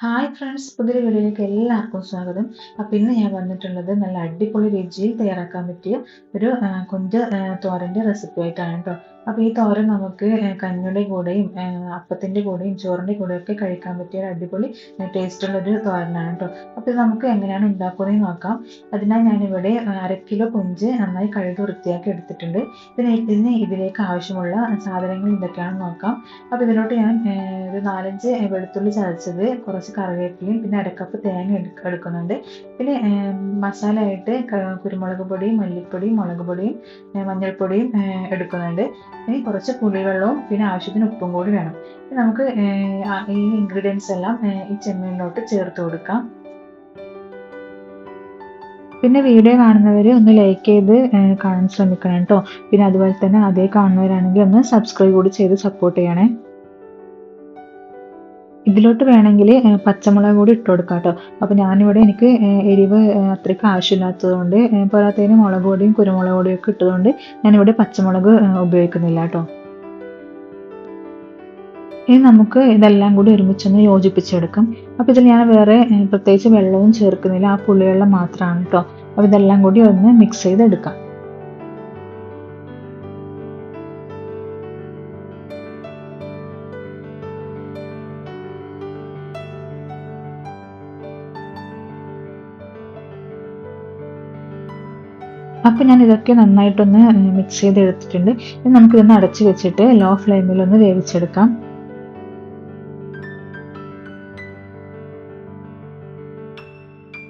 Hi friends പുതിയ വീഡിയോയിലേക്ക് എല്ലാവർക്കും സ്വാഗതം. അപ്പം ഇന്ന് ഞാൻ വന്നിട്ടുള്ളത് നല്ല അടിപൊളി രുചിയിൽ തയ്യാറാക്കാൻ പറ്റിയ ഒരു കൊഞ്ച് തോരന്റെ റെസിപ്പി ആയിട്ടാണ് കേട്ടോ അപ്പോൾ ഈ തോരൻ നമുക്ക് കഞ്ഞിയുടെ കൂടെയും അപ്പത്തിന്റെ കൂടെയും ചോറിന്റെ കൂടെയും ഒക്കെ കഴിക്കാൻ പറ്റിയ ഒരു അടിപൊളി ടേസ്റ്റുള്ള ഒരു തോരനാണ് കേട്ടോ അപ്പോൾ ഇത് നമുക്ക് എങ്ങനെയാണ് ഉണ്ടാക്കുന്നതെന്ന് നോക്കാം. അതിനായി ഞാനിവിടെ അര കിലോ കൊഞ്ച് നന്നായി കഴുകി വൃത്തിയാക്കി എടുത്തിട്ടുണ്ട്. ഇതിന് ഇതിന് ഇതിലേക്ക് ആവശ്യമുള്ള സാധനങ്ങൾ എന്തൊക്കെയാണെന്ന് നോക്കാം. അപ്പോൾ ഇതിലോട്ട് ഞാൻ ഒരു നാലഞ്ച് വെളുത്തുള്ളി ചതച്ചത് കുറച്ച് കറിവേപ്പിലയും പിന്നെ അരക്കപ്പ് തേങ്ങ എടുക്കുന്നുണ്ട്. പിന്നെ മസാല ആയിട്ട് കുരുമുളക് പൊടിയും മല്ലിപ്പൊടിയും മുളക് പൊടിയും മഞ്ഞൾപ്പൊടിയും എടുക്കുന്നുണ്ട്. ഇനി കുറച്ച് പുളിവെള്ളവും പിന്നെ ആവശ്യത്തിന് ഉപ്പും കൂടി വേണം. നമുക്ക് ഈ ഇൻഗ്രീഡിയൻസ് എല്ലാം ഈ ചെമ്മീനിലോട്ട് ചേർത്ത് കൊടുക്കാം. പിന്നെ വീഡിയോ കാണുന്നവർ ഒന്ന് ലൈക്ക് ചെയ്ത് കാണാൻ ശ്രമിക്കണം കേട്ടോ. പിന്നെ അതുപോലെ തന്നെ അതേ കാണുന്നവരാണെങ്കിൽ ഒന്ന് സബ്സ്ക്രൈബ് കൂടി ചെയ്ത് സപ്പോർട്ട് ചെയ്യണേ. ഇതിലോട്ട് വേണമെങ്കിൽ പച്ചമുളക് കൂടി ഇട്ട് കൊടുക്കാം കേട്ടോ. അപ്പോൾ ഞാനിവിടെ എനിക്ക് എരിവ് അത്രയ്ക്ക് ആവശ്യമില്ലാത്തതുകൊണ്ട് പോരാത്തതിന് മുളക് പൊടിയും കുരുമുളക് പൊടിയും ഒക്കെ ഇട്ടതുകൊണ്ട് ഞാനിവിടെ പച്ചമുളക് ഉപയോഗിക്കുന്നില്ല കേട്ടോ. ഇനി നമുക്ക് ഇതെല്ലാം കൂടി ഒരുമിച്ചൊന്ന് യോജിപ്പിച്ചെടുക്കും. അപ്പോൾ ഇതിൽ ഞാൻ വേറെ പ്രത്യേകിച്ച് വെള്ളവും ചേർക്കുന്നില്ല. ആ പുളിവെള്ളം മാത്രമാണ് കേട്ടോ. അപ്പോൾ ഇതെല്ലാം കൂടി ഒന്ന് മിക്സ് ചെയ്തെടുക്കാം. അപ്പോൾ ഞാൻ ഇതൊക്കെ നന്നായിട്ടൊന്ന് മിക്സ് ചെയ്ത് എടുത്തിട്ടുണ്ട് ഇനി നമുക്കിതൊന്ന് അടച്ച് വെച്ചിട്ട് ലോ ഫ്ലെയിമിൽ ഒന്ന് വേവിച്ചെടുക്കാം.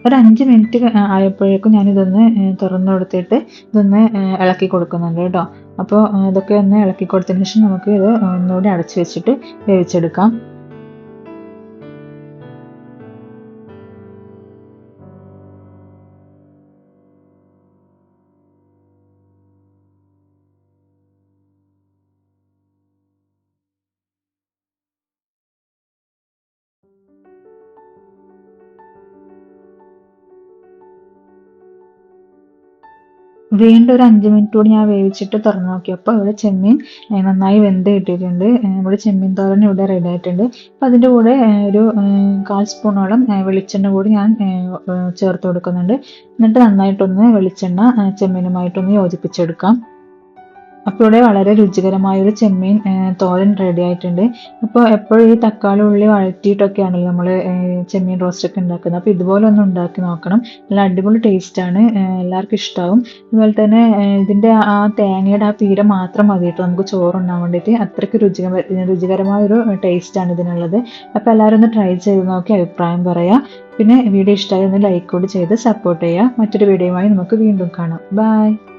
ഒരു അഞ്ച് മിനിറ്റ് ആയപ്പോഴേക്കും ഞാനിതൊന്ന് തുറന്നു കൊടുത്തിട്ട് ഇതൊന്ന് ഇളക്കി കൊടുക്കുന്നുണ്ട് കേട്ടോ. അപ്പോൾ ഇതൊക്കെ ഒന്ന് ഇളക്കി കൊടുത്തതിന് ശേഷം നമുക്ക് ഇത് ഒന്നുകൂടി അടച്ചു വെച്ചിട്ട് വേവിച്ചെടുക്കാം. വീണ്ടും ഒരു അഞ്ച് മിനിറ്റ് കൂടി ഞാൻ വേവിച്ചിട്ട് തുറന്നു നോക്കിയപ്പോൾ ഇവിടെ ചെമ്മീൻ നന്നായി വെന്ത് കിട്ടിയിട്ടുണ്ട്. ഇവിടെ ചെമ്മീൻ തോരൻ ഇവിടെ റെഡി ആയിട്ടുണ്ട്. അപ്പോൾ അതിന്റെ കൂടെ ഒരു കാൽ സ്പൂണോളം വെളിച്ചെണ്ണ കൂടി ഞാൻ ചേർത്ത് കൊടുക്കുന്നുണ്ട്. എന്നിട്ട് നന്നായിട്ടൊന്ന് വെളിച്ചെണ്ണ ചെമ്മീനുമായിട്ടൊന്ന് യോജിപ്പിച്ചെടുക്കാം. അപ്പോൾ ഇവിടെ വളരെ രുചികരമായ ഒരു ചെമ്മീൻ തോരൻ റെഡി ആയിട്ടുണ്ട്. അപ്പോൾ എപ്പോഴും ഈ തക്കാളി ഉള്ളി വഴറ്റിയിട്ടൊക്കെയാണല്ലോ നമ്മൾ ചെമ്മീൻ റോസ്റ്റ് ഒക്കെ ഉണ്ടാക്കുന്നത്. അപ്പോൾ ഇതുപോലെ ഒന്ന് ഉണ്ടാക്കി നോക്കണം. നല്ല അടിപൊളി ടേസ്റ്റാണ് എല്ലാവർക്കും ഇഷ്ടമാവും അതുപോലെ തന്നെ ഇതിന്റെ ആ തേങ്ങയുടെ ആ പീര മാത്രം മതി കേട്ടോ. നമുക്ക് ചോറുണ്ടാൻ വേണ്ടിയിട്ട്. അത്രയ്ക്ക് രുചികര രുചികരമായ ഒരു ടേസ്റ്റാണ് ഇതിനുള്ളത്. അപ്പോൾ എല്ലാവരും ഒന്ന് ട്രൈ ചെയ്ത് നോക്കി അഭിപ്രായം പറയാം. പിന്നെ വീഡിയോ ഇഷ്ടമായി ഒന്ന് ലൈക്ക് കൂടി ചെയ്ത് സപ്പോർട്ട് ചെയ്യുക മറ്റൊരു വീഡിയോയുമായി നമുക്ക് വീണ്ടും കാണാം. ബൈ